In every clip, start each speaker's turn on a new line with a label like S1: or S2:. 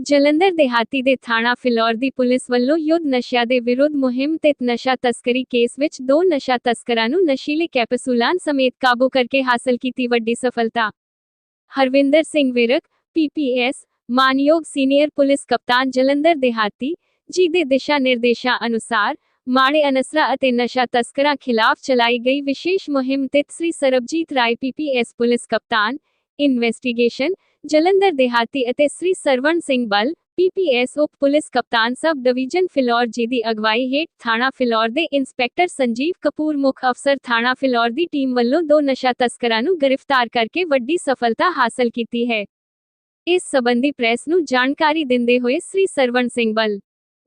S1: ਜਲੰਧਰ ਦਿਹਾਤੀ ਦੇ ਥਾਣਾ ਫਿਲੌਰ ਦੀ ਪੁਲਿਸ ਵੱਲੋਂ ਯੁੱਧ ਨਸ਼ਿਆਂ ਦੇ ਵਿਰੁੱਧ ਮੁਹਿੰਮ ਤਹਿਤ ਨਸ਼ਾ ਤਸਕਰੀ ਕੇਸ ਵਿੱਚ ਦੋ ਨਸ਼ਾ ਤਸਕਰਾਂ ਨੂੰ ਨਸ਼ੀਲੇ ਕੈਪਸੂਲਾਂ ਸਮੇਤ ਕਾਬੂ ਕਰਕੇ ਹਾਸਲ ਕੀਤੀ ਵੱਡੀ ਸਫਲਤਾ। ਹਰਵਿੰਦਰ ਸਿੰਘ ਵਿਰਕ ਪੀਪੀਐਸ ਮਾਨਯੋਗ ਸੀਨੀਅਰ ਪੁਲਿਸ ਕਪਤਾਨ ਜਲੰਧਰ ਦਿਹਾਤੀ, ਜੀ ਦੇ ਦਿਸ਼ਾ ਨਿਰਦੇਸ਼ਾਂ ਅਨੁਸਾਰ ਮਾੜੇ ਅਨਸਰਾਂ ਅਤੇ ਨਸ਼ਾ ਤਸਕਰਾਂ ਖਿਲਾਫ ਚਲਾਈ ਗਈ ਵਿਸ਼ੇਸ਼ ਮੁਹਿੰਮ ਤਹਿਤ ਸ੍ਰੀ ਸਰਬਜੀਤ ਰਾਏ ਪੀਪੀਐਸ ਪੁਲਿਸ ਕਪਤਾਨ, ਇਨਵੈਸਟੀਗੇਸ਼ਨ, ਜਲੰਧਰ ਦਿਹਾਤੀ ਅਤੇ ਸ੍ਰੀ ਸਰਵਣ ਸਿੰਘ ਬਲ ਪੀਪੀਐਸ ਉਪ ਪੁਲਿਸ ਕਪਤਾਨ ਸਬ ਡਿਵੀਜ਼ਨ ਫਿਲੌਰ ਜੀ ਦੀ ਅਗਵਾਈ ਹੇਠ ਥਾਣਾ ਫਿਲੌਰ ਦੇ ਇੰਸਪੈਕਟਰ ਸੰਜੀਵ ਕਪੂਰ ਮੁੱਖ ਅਫਸਰ ਥਾਣਾ ਫਿਲੌਰ ਦੀ ਟੀਮ ਵੱਲੋਂ ਦੋ ਨਸ਼ਾ ਤਸਕਰਾਂ ਨੂੰ ਗ੍ਰਿਫਤਾਰ ਕਰਕੇ ਵੱਡੀ ਸਫਲਤਾ ਹਾਸਲ ਕੀਤੀ ਹੈ। ਇਸ ਸਬੰਧੀ ਪ੍ਰੈਸ ਨੂੰ ਜਾਣਕਾਰੀ ਦਿੰਦੇ ਹੋਏ ਸ੍ਰੀ ਸਰਵਣ ਸਿੰਘ ਬਲ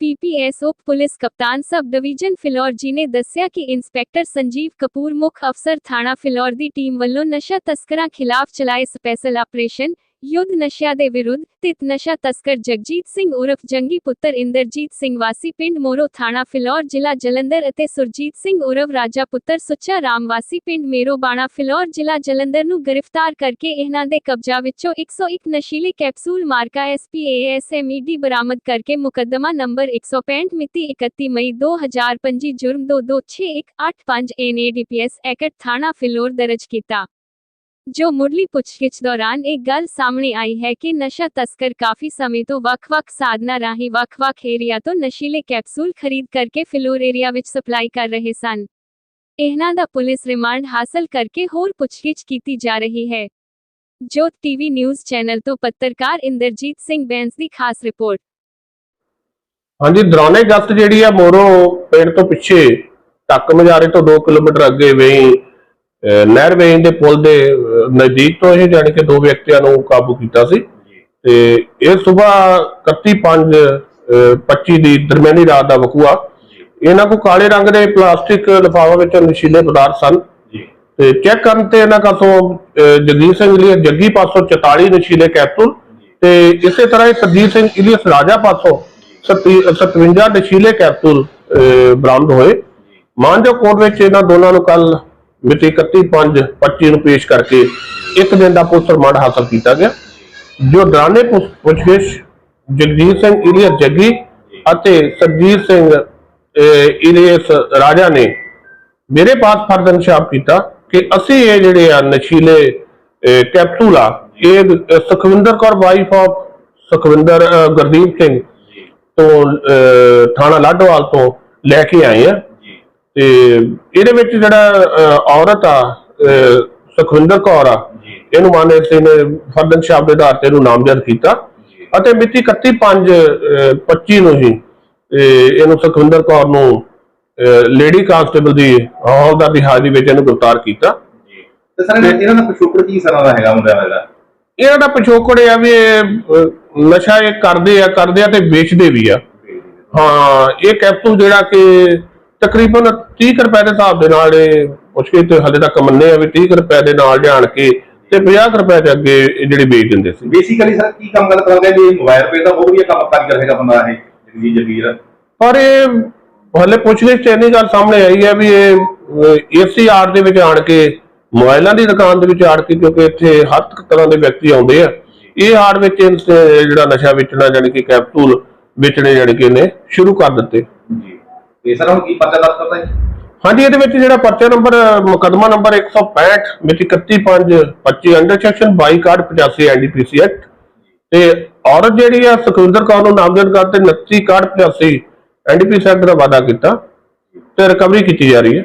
S1: ਪੀਪੀਐਸ ਉਪ ਪੁਲਿਸ ਕਪਤਾਨ ਸਬ ਡਿਵੀਜ਼ਨ ਫਿਲੌਰ ਜੀ ਨੇ ਦੱਸਿਆ ਕਿ ਇੰਸਪੈਕਟਰ ਸੰਜੀਵ ਕਪੂਰ ਮੁੱਖ ਅਫਸਰ ਥਾਣਾ ਫਿਲੌਰ ਦੀ ਟੀਮ ਵੱਲੋਂ ਨਸ਼ਾ ਤਸਕਰਾਂ ਖਿਲਾਫ ਚਲਾਏ ਸਪੈਸ਼ਲ ਆਪਰੇਸ਼ਨ ਯੁੱਧ ਨਸ਼ਿਆਂ ਦੇ ਵਿਰੁੱਧ ਤਿਤ ਨਸ਼ਾ ਤਸਕਰ ਜਗਜੀਤ ਸਿੰਘ ਉਰਫ ਜੰਗੀ ਪੁੱਤਰ ਇੰਦਰਜੀਤ ਸਿੰਘ ਵਾਸੀ ਪਿੰਡ ਮੋਰੋ ਥਾਣਾ ਫਿਲੌਰ, ਜ਼ਿਲ੍ਹਾ ਜਲੰਧਰ ਅਤੇ ਸੁਰਜੀਤ ਸਿੰਘ ਉਰਫ ਰਾਜਾ ਪੁੱਤਰ ਸੁੱਚਾ ਰਾਮ ਵਾਸੀ ਪਿੰਡ ਮੇਰੋ ਬਾਣਾ ਫਿਲੌਰ, ਜ਼ਿਲ੍ਹਾ ਜਲੰਧਰ ਨੂੰ ਗ੍ਰਿਫਤਾਰ ਕਰਕੇ ਇਹਨਾਂ ਦੇ ਕਬਜ਼ਾ ਵਿੱਚੋਂ 101 ਨਸ਼ੀਲੇ ਕੈਪਸੂਲ ਮਾਰਕਾ ਐਸਪੀਏਐਸਐਮਈਡੀ ਬਰਾਮਦ ਕਰਕੇ ਮੁਕੱਦਮਾ ਨੰਬਰ 165 ਮਿਤੀ 31 ਮਈ 2025 ਜੁਰਮ 226185 ਐਨਏਡੀਪੀਐਸ ਐਕਟ ਥਾਣਾ ਫਿਲੌਰ ਦਰਜ ਕੀਤਾ। ਜੋ ਮੁੱਢਲੀ ਪੁੱਛਗਿੱਛ ਦੌਰਾਨ ਇੱਕ ਗੱਲ ਸਾਹਮਣੇ ਆਈ ਹੈ ਕਿ ਨਸ਼ਾ ਤਸਕਰ ਕਾਫੀ ਸਮੇਂ ਤੋਂ ਵੱਖ-ਵੱਖ ਸਾਧਨਾਂ ਰਾਹੀਂ ਵੱਖ-ਵੱਖ ਏਰੀਆ ਤੋਂ ਨਸ਼ੀਲੇ ਕੈਪਸੂਲ ਖਰੀਦ ਕਰਕੇ ਫਿਲੌਰ ਏਰੀਆ ਵਿੱਚ ਸਪਲਾਈ ਕਰ ਰਹੇ ਸਨ। ਇਹਨਾਂ ਦਾ ਪੁਲਿਸ ਰਿਮਾਂਡ ਹਾਸਲ ਕਰਕੇ ਹੋਰ ਪੁੱਛਗਿੱਛ ਕੀਤੀ ਜਾ ਰਹੀ ਹੈ। ਜੋਤ ਟੀਵੀ ਨਿਊਜ਼ ਚੈਨਲ ਤੋਂ ਪੱਤਰਕਾਰ ਇੰਦਰਜੀਤ ਸਿੰਘ ਬੈਂਸ ਦੀ ਖਾਸ ਰਿਪੋਰਟ।
S2: ਹਾਂਜੀ, ਦੌਰਾਨੇ ਗਸਤ ਜਿਹੜੀ ਆ ਮੋਰੋ ਪਿੰਡ ਤੋਂ ਪਿੱਛੇ ਟੱਕ ਮਜਾਰੇ ਤੋਂ 2 ਕਿਲੋਮੀਟਰ ਅੱਗੇ ਵੇਈ ਨਹਿਰ ਵੇਈ ਦੇ ਪੁਲ ਦੇ ਨਜ਼ਦੀਕ ਤੋਂ ਇਹ ਜਾਣੀ ਕਿ ਦੋ ਵਿਅਕਤੀਆਂ ਨੂੰ ਕਾਬੂ ਕੀਤਾ ਸੀ। ਤੇ ਇਹ ਸਵੇਰ 31 25 ਦੀ ਦਰਮਿਆਨੀ ਰਾਤ ਦਾ ਵਕੂਆ। ਇਹਨਾਂ ਕੋ ਕਾਲੇ ਰੰਗ ਦੇ ਪਲਾਸਟਿਕ ਲਿਫਾਫੇ ਵਿੱਚ ਨਸ਼ੀਲੇ ਪਦਾਰਥ ਸਨ। ਤੇ ਚੈੱਕ ਕਰਨ ਤੇ ਇਹਨਾਂ ਅਹ ਜਗਦੀਪ ਸਿੰਘ ਲਈ ਜੱਗੀ ਪਾਸੋਂ 44 ਨਸ਼ੀਲੇ ਕੈਪਸੂਲ। ਤੇ ਇਸੇ ਤਰ੍ਹਾਂ ਹੀ ਸਰਜੀਤ ਸਿੰਘ ਇਲੀਅਸ ਰਾਜਾ ਪਾਸੋਂ 57 ਨਸ਼ੀਲੇ ਕੈਪਸੂਲ ਬਰਾਮਦ ਹੋਏ। ਮਾਨਜੋ ਕੋਰਟ ਵਿੱਚ ਇਹਨਾਂ ਦੋਨਾਂ ਨੂੰ ਕੱਲ ਮਿਤੀ 31 25 ਨੂੰ ਪੇਸ਼ ਕਰਕੇ ਇੱਕ ਦਿਨ ਦਾ ਪੁਲਿਸ ਰਿਮਾਂਡ ਹਾਸਲ ਕੀਤਾ ਗਿਆ। ਜੋ ਦੌਰਾਨੇ ਪੁੱਛਗਿੱਛ ਜਗਜੀਤ ਸਿੰਘ ਇਲੀਅਸ ਜੱਗੀ ਅਤੇ ਸਰਜੀਤ ਸਿੰਘ ਇਲੀਅਸ ਰਾਜਾ ਨੇ ਮੇਰੇ ਪਾਸ ਫਰਦ ਇਨਸ਼ਾਫ ਕੀਤਾ ਕਿ ਅਸੀਂ ਇਹ ਜਿਹੜੇ ਆ ਨਸ਼ੀਲੇ ਕੈਪਸੂਲ ਆ, ਇਹ ਸੁਖਵਿੰਦਰ ਕੌਰ ਵਾਈਫ ਆਫ ਸੁਖਵਿੰਦਰ ਗੁਰਦੀਪ ਸਿੰਘ ਤੋਂ ਥਾਣਾ ਲਾਡੋਵਾਲ ਤੋਂ ਲੈ ਕੇ ਆਏ ਆ। ਤੇ ਇਹਦੇ ਵਿੱਚ ਜਿਹੜਾ ਔਰਤ ਆ ਸੁਖਵਿੰਦਰ ਕੌਰ ਆ ਇਹਨੂੰ ਮਾਨੇ ਸਿੰਘ ਨੇ ਫਰਜ਼ ਇਨਸ਼ਾਫ ਦੇ ਆਧਾਰ ਤੇ ਇਹਨੂੰ ਨਾਮਜ਼ਦ ਕੀਤਾ। ਅਤੇ ਮਿਤੀ 31 5 25 ਨੂੰ ਹੀ ਇਹ- ਇਹਨੂੰ ਸੁਖਵਿੰਦਰ ਕੌਰ ਨੂੰ ਲੇਡੀ ਕਾਂਸਟੇਬਲ ਦੀ ਹੌਲਦਾਰ ਦੀ ਹਾਜ਼ਰੀ ਵਿੱਚ ਇਹਨੂੰ ਗ੍ਰਿਫਤਾਰ ਕੀਤਾ।
S3: ਤੇ ਸਰ ਇਹਨਾਂ ਦਾ ਪਿਛੋਕੜ ਕੀ ਸਰਾਂ ਦਾ ਹੈਗਾ ਮੁੰਡਿਆਂ ਦਾ?
S2: ਇਹਨਾਂ ਦਾ ਪਿਛੋਕੜ ਇਹ ਆ ਵੀ ਨਸ਼ਾ ਇਹ ਕਰਦੇ ਆ ਕਰਦੇ ਆ ਤੇ ਵੇਚਦੇ ਵੀ ਆ। ਹਾਂ ਇਹ ਕੈਪਸੂਲ ਜਿਹੜਾ ਕਿ ਤਕਰੀਬਨ 30 ਕੁ ਰੁਪਏ ਦੇ ਹਿਸਾਬ ਦੇ ਨਾਲ ਇਹ ਮੁਸ਼ਕਿਲ ਤੇ ਹਲੇ ਤੱਕ ਮੰਨੇ ਆ ਵੀ 30 ਕੁ ਰੁਪਏ ਦੇ ਨਾਲ ਜਾਣ ਕੇ ਤੇ 50 ਕੁ ਰੁਪਏ ਦੇ ਅੱਗੇ ਇਹ ਜਿਹੜੇ ਵੇਚ ਦਿੰਦੇ ਸੀ।
S3: ਬੇਸਿਕਲੀ ਸਰ ਕੀ ਕੰਮ ਗੱਲ ਕਰਾਂਗੇ ਵੀ ਮੋਬਾਈਲ ਰੁਪਏ ਦਾ ਬਹੁਤ ਵਧੀਆ ਕੰਮ ਕਾਰੀਗਰ ਹੈਗਾ ਬੰਦਾ ਇਹ ਜਗਜੀਤ ਜਗੀਰ
S2: ਪਰ ਇਹ ਹਲੇ ਪੁੱਛਦੇ ਚ ਇੰਨੀ ਗੱਲ ਸਾਹਮਣੇ ਆਈ ਹੈ ਵੀ ਇਹ ਏਸੀ ਆਰ ਦੇ ਵਿੱਚ ਆਣ ਕੇ ਮੋਬਾਈਲਾਂ ਦੀ ਦੁਕਾਨ ਦੇ ਵਿੱਚ ਆੜ ਕੇ ਕਿਉਂਕਿ ਇੱਥੇ ਹਰ ਤਰ੍ਹਾਂ ਦੇ ਵਿਅਕਤੀ ਆਉਂਦੇ ਆ। ਇਹ ਆੜ ਵਿੱਚ ਜਿਹੜਾ ਨਸ਼ਾ ਵੇਚਣਾ ਜਾਣੀ ਕਿ ਕੈਪਸੂਲ ਵੇਚਣੇ ਜਾਣੀ ਕਿ ਇਹਨੇ ਸ਼ੁਰੂ ਕਰ ਦਿੱਤੇ।
S3: ਜੀ। ਤੇ ਸਰ, ਹੁਣ ਕੀ ਪਰਚਾ ਦਰਜ ਕਰਤਾ ਜੀ?
S2: ਹਾਂਜੀ, ਇਹਦੇ ਵਿੱਚ ਜਿਹੜਾ ਪਰਚਾ ਨੰਬਰ, ਮੁਕਦਮਾ ਨੰਬਰ 165 ਮਿਤੀ 31525 ਅੰਡਰ ਸੈਕਸ਼ਨ 22 ਕਾਰਡ 85 ਐਨਡੀਪੀਸੀ ਐਕਟ ਤੇ ਔਰਤ ਜਿਹੜੀ ਆ, ਸੁਖਵਿੰਦਰ ਕੌਰ ਨੂੰ ਨਾਮਜ਼ਦ ਕਰਤੇ 29 ਕਾਰਡ 85 ਐਨਡੀਪੀਸੀ ਐਕਟ ਦਾ ਵਾਅਦਾ ਕੀਤਾ ਤੇ ਰਿਕਵਰੀ ਕੀਤੀ ਜਾ ਰਹੀ ਹੈ।